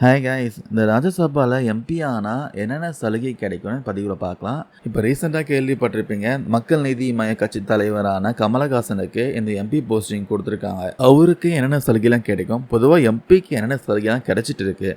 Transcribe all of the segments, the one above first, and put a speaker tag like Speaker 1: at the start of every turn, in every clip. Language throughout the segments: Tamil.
Speaker 1: ஹாய் கைஸ் இந்த ராஜ்யசபாவில் எம்பி ஆனால் என்னென்ன சலுகை கிடைக்கும்னு பதிவில் பார்க்கலாம். இப்போ ரீசெண்டாக கேள்விப்பட்டிருப்பீங்க மக்கள் நீதி மய கட்சி தலைவரான கமலஹாசனுக்கு இந்த எம்பி போஸ்டிங் கொடுத்துருக்காங்க. அவருக்கு என்னென்ன சலுகைலாம் கிடைக்கும்? பொதுவாக எம்பிக்கு என்னென்ன சலுகைலாம் கிடைச்சிட்டு இருக்குது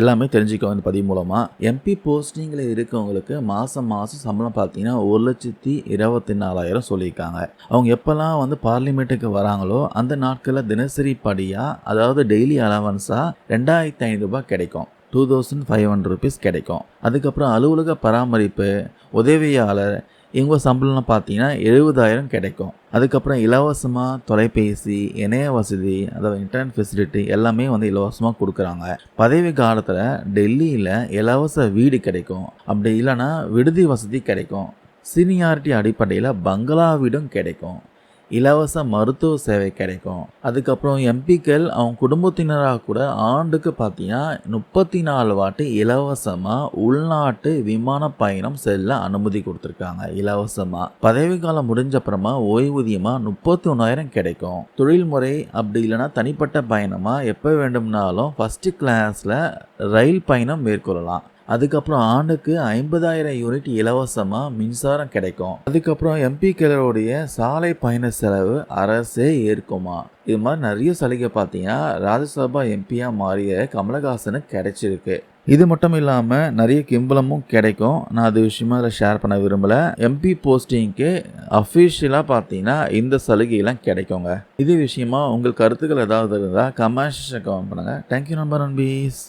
Speaker 1: எல்லாமே தெரிஞ்சுக்கோங்க இந்த பதிவு மூலமாக எம்பி போஸ்டிங்கில் இருக்கவங்களுக்கு மாதம் மாதம் சம்பளம் பார்த்தீங்கன்னா ஒரு லட்சத்தி இருபத்தி நாலாயிரம் சொல்லியிருக்காங்க. அவங்க எப்போல்லாம் வந்து பார்லிமெண்ட்டுக்கு வராங்களோ அந்த நாட்களில் தினசரி படியாக அதாவது டெய்லி அலவன்ஸாக ரெண்டாயிரத்தி ஐநூறுரூபா கிடைக்கும். Two thousand five hundred rupees கிடைக்கும். அதுக்கப்புறம் அலுவலக பராமரிப்பு உதவியாளர் இவங்க சம்பளம்லாம் பார்த்தீங்கன்னா எழுபதாயிரம் கிடைக்கும். அதுக்கப்புறம் இலவசமாக தொலைபேசி இணைய வசதி அதாவது இன்டர்நெட் ஃபெசிலிட்டி எல்லாமே வந்து இலவசமாக கொடுக்குறாங்க. பதவி காலத்தில் டெல்லியில் இலவச வீடு கிடைக்கும். அப்படி இல்லைன்னா விடுதி வசதி கிடைக்கும். சீனியாரிட்டி அடிப்படையில் பங்களா வீடும் கிடைக்கும். இலவச மருத்துவ சேவை கிடைக்கும். அதுக்கப்புறம் எம்பிக்கள் அவங்க குடும்பத்தினராக கூட ஆண்டுக்கு பார்த்தீங்கன்னா முப்பத்தி நாலு வாட்டி இலவசமாக உள்நாட்டு விமான பயணம் செல்ல அனுமதி கொடுத்துருக்காங்க. இலவசமாக பதவி காலம் முடிஞ்ச அப்புறமா ஓய்வூதியமாக முப்பத்தி ஒன்றாயிரம் கிடைக்கும் தொழில்முறை அப்படி இல்லைன்னா தனிப்பட்ட பயணமாக எப்போ வேண்டும்னாலும் ஃபஸ்ட்டு கிளாஸில் ரயில் பயணம் மேற்கொள்ளலாம். அதுக்கப்புறம் ஆண்டுக்கு ஐம்பதாயிரம் யூனிட் இலவசமாக மின்சாரம் கிடைக்கும். அதுக்கப்புறம் எம்பிக்களுடைய சாலை பயண செலவு அரசே ஏற்குமா? இது மாதிரி நிறைய சலுகை பார்த்தீங்கன்னா ராஜ்யசபா எம்பியாக மாறிய கமலஹாசனுக்கு கிடைச்சிருக்கு. இது மட்டும் இல்லாமல் நிறைய கிம்பளமும் கிடைக்கும். நான் அது விஷயமா அதில் ஷேர் பண்ண விரும்பலை. எம்பி போஸ்டிங்க்கு அஃபிஷியலாக பார்த்தீங்கன்னா இந்த சலுகையெல்லாம் கிடைக்குங்க. இது விஷயமா உங்கள் கருத்துக்கள் ஏதாவது இருந்தால் கமெண்ட்ஸ் கமெண்ட் பண்ணுங்கள் thank you number and peace